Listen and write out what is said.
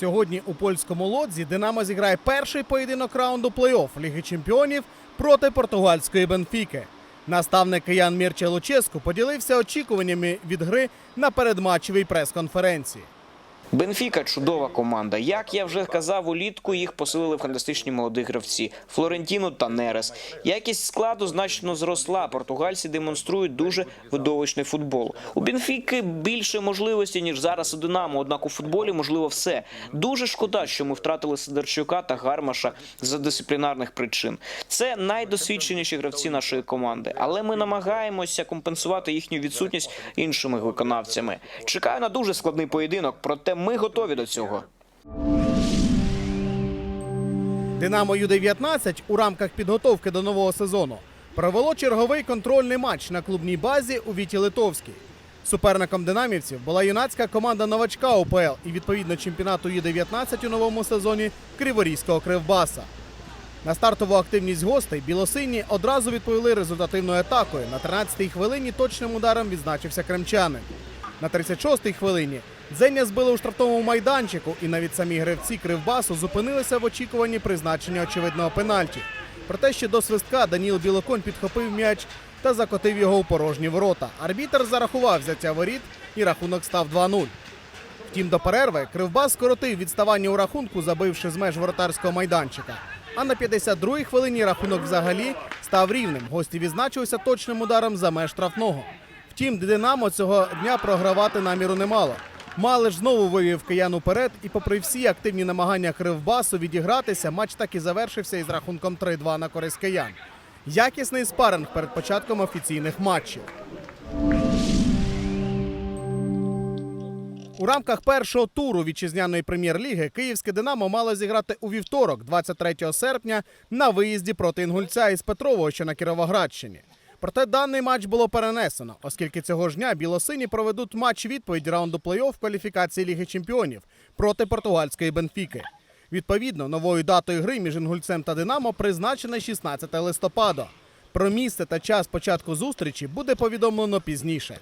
Сьогодні у польському лодзі Динамо зіграє перший поєдинок раунду плей-офф Ліги Чемпіонів проти португальської Бенфіки. Наставник киян Мірче Луческу поділився очікуваннями від гри на передматчевій прес-конференції. Бенфіка чудова команда. Як я вже казав, улітку їх посилили фантастичні молоді гравці Флорентіно та Нерес. Якість складу значно зросла. Португальці демонструють дуже видовищний футбол. У Бенфіки більше можливостей ніж зараз у Динамо. Однак у футболі можливо все. Дуже шкода, що ми втратили Сидорчука та Гармаша за дисциплінарних причин. Це найдосвідченіші гравці нашої команди, але ми намагаємося компенсувати їхню відсутність іншими виконавцями. Чекаю на дуже складний поєдинок, проте ми готові до цього. Динамо Ю-19 у рамках підготовки до нового сезону провело черговий контрольний матч на клубній базі у Віті Литовській. Суперником динамівців була юнацька команда новачка УПЛ і відповідно чемпіонату Ю-19 у новому сезоні Криворізького Кривбаса. На стартову активність гостей білосині одразу відповіли результативною атакою. На 13-й хвилині точним ударом відзначився кремчанин. На 36-й хвилині Дзеня збили у штрафному майданчику, і навіть самі гравці Кривбасу зупинилися в очікуванні призначення очевидного пенальті. Проте ще до свистка Даніл Білоконь підхопив м'яч та закотив його у порожні ворота. Арбітер зарахував взяття воріт і рахунок став 2-0. Втім, до перерви Кривбас скоротив відставання у рахунку, забивши з меж воротарського майданчика. А на 52-й хвилині рахунок взагалі став рівним. Гості відзначилися точним ударом за меж штрафного. Втім, Динамо цього дня програвати наміру не мало. Малиш знову вивів киян уперед, і попри всі активні намагання Кривбасу відігратися, матч так і завершився із рахунком 3-2 на користь киян. Якісний спаринг перед початком офіційних матчів. У рамках першого туру вітчизняної прем'єр-ліги київське Динамо мало зіграти у вівторок, 23 серпня, на виїзді проти інгульця із Петрового, що на Кіровоградщині. Проте даний матч було перенесено, оскільки цього ж дня білосині проведуть матч відповідь раунду плей-офф кваліфікації Ліги Чемпіонів проти португальської Бенфіки. Відповідно, новою датою гри між інгульцем та Динамо призначене 16 листопада. Про місце та час початку зустрічі буде повідомлено пізніше.